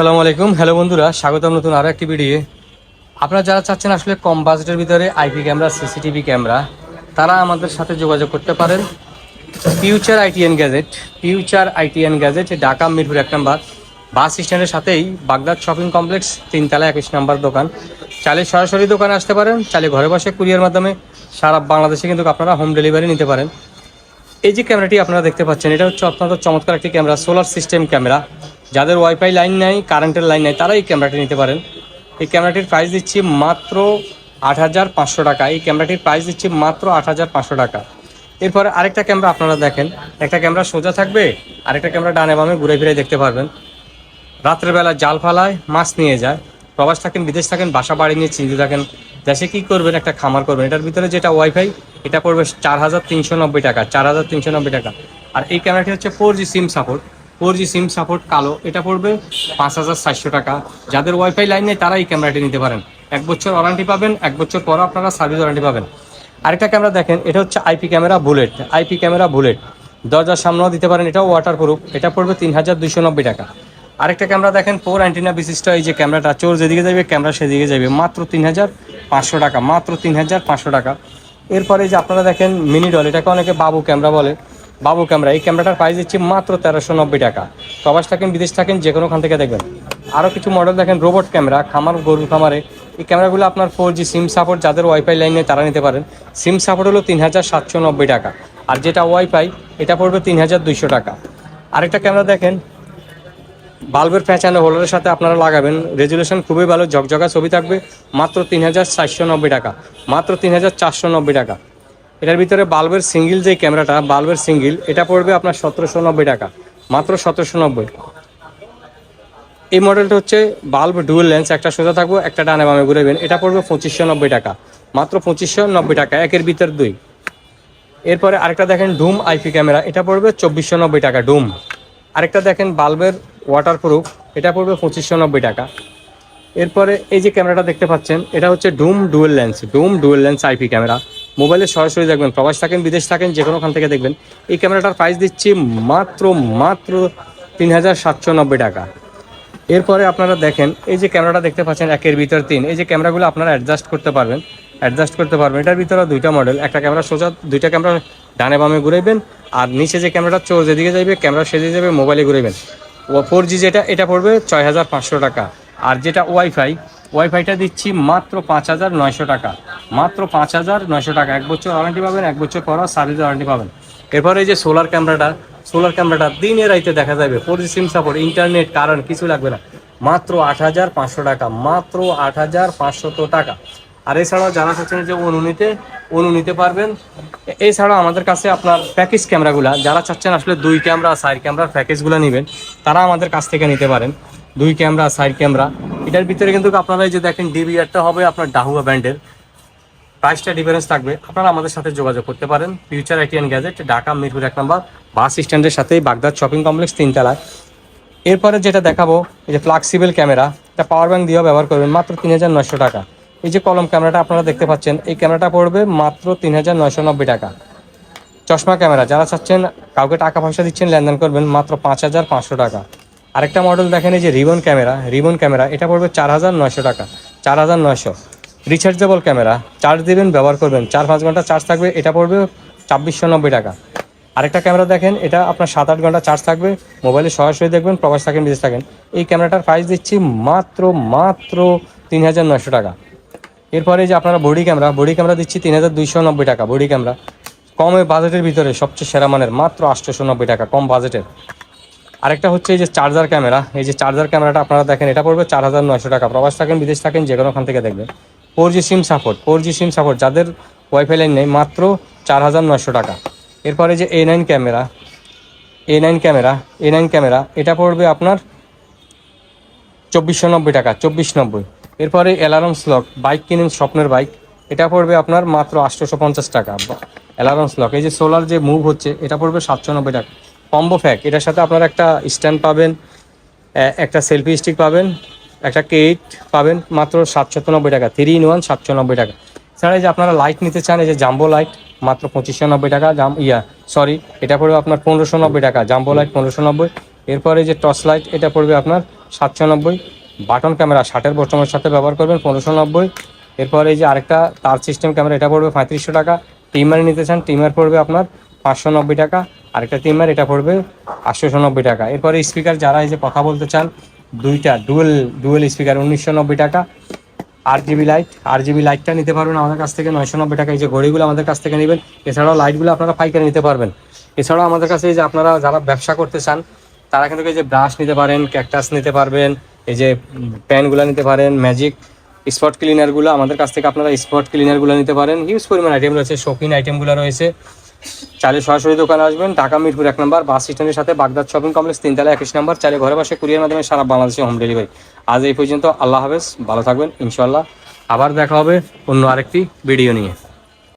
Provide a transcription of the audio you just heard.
আসসালামু আলাইকুম। হ্যালো বন্ধুরা, স্বাগতম নতুন আরও একটি ভিডিও। আপনারা যারা চাচ্ছেন আসলে কম বাজেটের ভিতরে আইপি ক্যামেরা, সিসিটিভি ক্যামেরা, তারা আমাদের সাথে যোগাযোগ করতে পারেন। Future ITN gadget future ITN gadget Dhaka Mirpur এক নম্বর। বাস স্ট্যান্ডের সাথেই বাগদাদ শপিং কমপ্লেক্স, তিনতলা একুশ নম্বর দোকান। চাইলে সরাসরি দোকানে আসতে পারেন চালে ঘরে বসে কুরিয়ার মাধ্যমে সারা বাংলাদেশে কিন্তু আপনারা হোম ডেলিভারি নিতে পারেন। এই যে ক্যামেরাটি আপনারা দেখতে পাচ্ছেন, এটা হচ্ছে অত্যন্ত চমৎকার একটি ক্যামেরা সোলার সিস্টেম ক্যামেরা। যাদের ওয়াইফাই লাইন নেই কারেন্টের লাইন নেই, তারা এই ক্যামেরাটি নিতে পারেন। এই ক্যামেরাটির প্রাইস দিচ্ছি মাত্র আট হাজার পাঁচশো টাকা। এই ক্যামেরাটির প্রাইস দিচ্ছি মাত্র আট হাজার পাঁচশো টাকা। এরপরে আরেকটা ক্যামেরা আপনারা দেখেন। একটা ক্যামেরা সোজা থাকবে, আরেকটা ক্যামেরা ডানে বামে ঘুরে ফিরে দেখতে পারবেন। রাত্রেবেলা জাল ফালায়, মাছ নিয়ে যায়। প্রবাস থাকেন, বিদেশ থাকেন, বাসা বাড়ি নিয়ে চিন্তা থাকেন। দেশে কী করবেন, একটা খামার করবেন। এটার ভিতরে যেটা ওয়াইফাই এটা পড়বে চার হাজার তিনশো নব্বই টাকা, চার হাজার তিনশো নব্বই টাকা। আর এই ক্যামেরাটি হচ্ছে four G SIM support four G SIM support কালো। এটা পড়বে পাঁচ হাজার চারশো টাকা। যাদের ওয়াইফাই লাইন নেই তারা এই ক্যামেরাটি নিতে পারেন। এক বছর ওয়ারান্টি পাবেন, এক বছর পর আপনারা সার্ভিস ওয়ারান্টি পাবেন। আরেকটা ক্যামেরা দেখেন, এটা হচ্ছে IP camera bullet IP camera bullet দরজার সামনেও দিতে পারেন, এটাও ওয়াটার প্রুফ এটা পড়বে তিন হাজার দুইশো নব্বই টাকা। আরেকটা ক্যামেরা দেখেন ফোর অ্যান্টিনা বিশিষ্ট এই যে ক্যামেরাটা চোর যেদিকে যাবে ক্যামেরা সেদিকে যাবে মাত্র তিন হাজার পাঁচশো টাকা, মাত্র তিন হাজার পাঁচশো টাকা। এরপরে যে আপনারা দেখেন মিনি ডল এটাকে অনেকে বাবু ক্যামেরা বলে। বাবু ক্যামেরা, এই ক্যামেরাটার প্রাইস দিচ্ছি মাত্র তেরোশো নব্বই টাকা। প্রবাস থাকেন, বিদেশ থাকেন যে কোনোখান থেকে দেখবেন। আরও কিছু মডেল দেখেন রোবট ক্যামেরা, খামার, গরুর খামারে। এই ক্যামেরাগুলো আপনার ফোর জি সিম সাপোর্ট যাদের ওয়াইফাই লাইনে তারা নিতে পারেন। সিম সাপোর্ট হলো তিন হাজার সাতশো নব্বই টাকা। আর যেটা ওয়াইফাই এটা পড়বে তিন হাজার দুইশো টাকা। আরেকটা ক্যামেরা দেখেন, বাল্বের প্যাঁচানো হোল্ডারের সাথে আপনারা লাগাবেন। রেজুলেশন খুবই ভালো, ঝকঝকা ছবি থাকবে, মাত্র তিন হাজার চারশো নব্বই টাকা। মাত্র তিন হাজার চারশো নব্বই টাকা। এটার ভিতরে বাল্বের সিঙ্গেল যে ক্যামেরাটা, বাল্বের সিঙ্গেল, এটা পড়বে আপনার সতেরোশো নব্বই টাকা। মাত্র সতেরোশো নব্বই। এই মডেলটা হচ্ছে বাল্ব ডুয়েল লেন্স, একটা সোজা থাকব, একটা ডানে বামে ঘুরেবেন এটা পড়বে পঁচিশশো নব্বই টাকা। মাত্র পঁচিশশো নব্বই টাকা, একের ভিতর দুই। এরপরে আরেকটা দেখেন ডুম আইপি ক্যামেরা, এটা পড়বে চব্বিশশো নব্বই টাকা ডুম। আরেকটা দেখেন বাল্বের ওয়াটারপ্রুফ এটা পড়বে পঁচিশশো নব্বই টাকা। এরপরে এই যে ক্যামেরাটা দেখতে পাচ্ছেন, এটা হচ্ছে dome dual lens dome dual lens IP camera. মোবাইলে সরাসরি দেখবেন, প্রবাস থাকেন, বিদেশ থাকেন যে কোনোখান থেকে দেখবেন। এই ক্যামেরাটার প্রাইস দিচ্ছি মাত্র মাত্র তিন হাজার সাতশো নব্বই টাকা। এরপরে আপনারা দেখেন, এই যে ক্যামেরাটা দেখতে পাচ্ছেন, একের ভিতর তিন। এই যে ক্যামেরাগুলো আপনারা অ্যাডজাস্ট করতে পারবেন অ্যাডজাস্ট করতে পারবেন। এটার ভিতরে দুইটা মডেল একটা ক্যামেরা সোজা, দুইটা ক্যামেরা ডানে বামে ঘুরাইবেন, আর নিচে যে ক্যামেরাটা চোর যেদিকে যাবে ক্যামেরা সেদিকে যাবে মোবাইলে ঘুরাইবেন। ও ফোর জি যেটা, এটা পড়বে ছয় হাজার পাঁচশো টাকা। আর যেটা ওয়াইফাই, ওয়াইফাইটা দিচ্ছি মাত্র পাঁচ হাজার নয়শো টাকা। মাত্র পাঁচ হাজার নয়শো টাকা। এক বছর ওয়ারেন্টি পাবেন, এক বছর পর সার্ভিস ওয়ারেন্টি পাবেন। এরপরে যে সোলার ক্যামেরাটা সোলার ক্যামেরাটা দিনে রাইতে দেখা যাবে। ফোর সিম সাপোর্ট ইন্টারনেট কারণ কিছু লাগবে না। মাত্র আট হাজার পাঁচশো টাকা, মাত্র আট হাজার পাঁচশত টাকা। আর এছাড়াও যারা চাচ্ছেন যে অনু নিতে অনু নিতে পারবেন। এছাড়াও আমাদের কাছে আপনার প্যাকেজ ক্যামেরাগুলা যারা চাচ্ছেন আসলে দুই ক্যামেরা সাইড ক্যামেরার প্যাকেজগুলো নেবেন, তারা আমাদের কাছ থেকে নিতে পারেন। দুই ক্যামেরা সাইড ক্যামেরা। এটার ভিতরে কিন্তু আপনারা যে দেখেন ডিবিআরটা হবে আপনার ডাহুয়া ব্র্যান্ডের প্রাইসটা ডিফারেন্স থাকবে। আপনারা আমাদের সাথে যোগাযোগ করতে পারেন। Future ITN gadget Dhaka Mirpur এক নম্বর বাস স্ট্যান্ডের সাথেই বাগদাদ শপিং কমপ্লেক্স তিনতলায় এরপরে যেটা দেখাবো, এই যে ফ্লাক্সিবল ক্যামেরা এটা পাওয়ার ব্যাঙ্ক দিয়েও ব্যবহার করবেন মাত্র তিন হাজার নয়শো টাকা। এই যে কলম ক্যামেরাটা আপনারা দেখতে পাচ্ছেন, এই ক্যামেরাটা পড়বে মাত্র তিন হাজার নয়শো নব্বই টাকা। চশমা ক্যামেরা যারা চাচ্ছেন, কাউকে টাকা পয়সা দিচ্ছেন, লেনদেন করবেন মাত্র পাঁচ হাজার পাঁচশো টাকা। আরেকটা মডেল দেখেন এই যে রিবন ক্যামেরা রিবন ক্যামেরা এটা পড়বে চার হাজার নয়শো টাকা, চার হাজার নয়শো। রিচার্জেবল ক্যামেরা চার্জ দেবেন, ব্যবহার করবেন, চার পাঁচ ঘণ্টা চার্জ থাকবে, এটা পড়বে ছাব্বিশশো নব্বই টাকা। আরেকটা ক্যামেরা দেখেন, এটা আপনার সাত আট ঘণ্টা চার্জ থাকবে মোবাইলে সরাসরি দেখবেন, প্রবাস থাকেন, বিদেশ থাকেন। এই ক্যামেরাটার প্রাইস দিচ্ছি মাত্র মাত্র তিন হাজার নয়শো টাকা। এরপরে যে আপনারা বডি ক্যামেরা বডি ক্যামেরা দিচ্ছি তিন হাজার দুইশো নব্বই টাকা বডি ক্যামেরা কম বাজেটের ভিতরে সবচেয়ে সেরা মানের মাত্র আটশোশো নব্বই টাকা, কম বাজেটের আরেকটা হচ্ছে এই যে চার্জার ক্যামেরা, এই যে চার্জার ক্যামেরাটা আপনারা দেখেন, এটা পড়বে চার হাজার নয়শো টাকা। প্রবাস থাকেন, বিদেশ থাকেন, যে কোনোখান থেকে দেখবেন। Four G SIM support four G SIM support যাদের ওয়াইফাই লাইন নেই, মাত্র চার হাজার নয়শো টাকা। এরপরে যে A nine camera A nine camera A nine camera, এটা পড়বে আপনার চব্বিশশো নব্বই টাকা চব্বিশ নব্বই। এরপরে অ্যালার্ম স্লক বাইক কিনেন, স্বপ্নের বাইক এটা পড়বে আপনার মাত্র আটশোশো পঞ্চাশ টাকা। অ্যালার্ম স্লক এই যে সোলার যে মুভ হচ্ছে, এটা পড়বে সাতশো নব্বই টাকা। কম্বো ফ্যাক, এটার সাথে আপনারা একটা স্ট্যান্ড পাবেন একটা সেলফি স্টিক পাবেন, একটা কেট পাবেন, মাত্র সাতশো নব্বই টাকা, থ্রি ইন ওয়ান সাতশো নব্বই টাকা। এছাড়া এই যে আপনারা লাইট নিতে চান, এই যে জাম্বো লাইট, মাত্র পঁচিশশো নব্বই টাকা, জাম, ইয়া, সরি, এটা পড়বে আপনার পনেরোশো নব্বই টাকা, জাম্বো লাইট পনেরোশো নব্বই এরপরে যে টর্চ লাইট, এটা পড়বে আপনার সাতশো নব্বই বাটন ক্যামেরা ষাটের বর্তমানের সাথে ব্যবহার করবেন পনেরোশো নব্বই এরপরে এই যে আরেকটা তার সিস্টেম ক্যামেরা, এটা পড়বে পঁয়ত্রিশশো টাকা, টিমার নিতে চান, টিমার পড়বে আপনার পাঁচশো নব্বই টাকা আরেকটা টিমার এটা পড়বে আটশোশো নব্বই টাকা। এরপরে স্পিকার যারা এই যে কথা বলতে চান, দুইটা ডুয়েল ডুয়েল স্পিকার উনিশশো নব্বই টাকা। আট জিবি লাইট আট জিবি লাইটটা নিতে পারবেন আমাদের কাছ থেকে, নয়শো নব্বই টাকা। এই যে ঘড়িগুলো আমাদের কাছ থেকে নেবেন, এছাড়াও লাইটগুলো আপনারা পাইকারি নিতে পারবেন। এছাড়াও আমাদের কাছে এই যে আপনারা যারা ব্যবসা করতে চান, তারা কিন্তু এই যে ব্রাশ নিতে পারেন ক্যাকটাস নিতে পারবেন, এই যে প্যানগুলো নিতে পারেন ম্যাজিক স্পট ক্লিনারগুলো আমাদের কাছ থেকে আপনারা স্পট ক্লিনারগুলো নিতে পারেন। হিউজ পরিমাণ আইটেম রয়েছে, শৌখিন আইটেমগুলো রয়েছে। চালে সরাসরি দোকানে আসবেন, ঢাকা, মিরপুর এক নম্বর, বাস স্ট্যান্ডের সাথে বাগদাদ শপিং কমপ্লেক্স তিনতলা একুশ নম্বর চালে ঘরে বসে কুরিয়ার মাধ্যমে সারা বাংলাদেশে হোম ডেলিভারি আজ এই পর্যন্ত, আল্লাহ হাফেজ, ভালো থাকবেন ইনশাল্লাহ আবার দেখা হবে অন্য আরেকটি ভিডিও নিয়ে।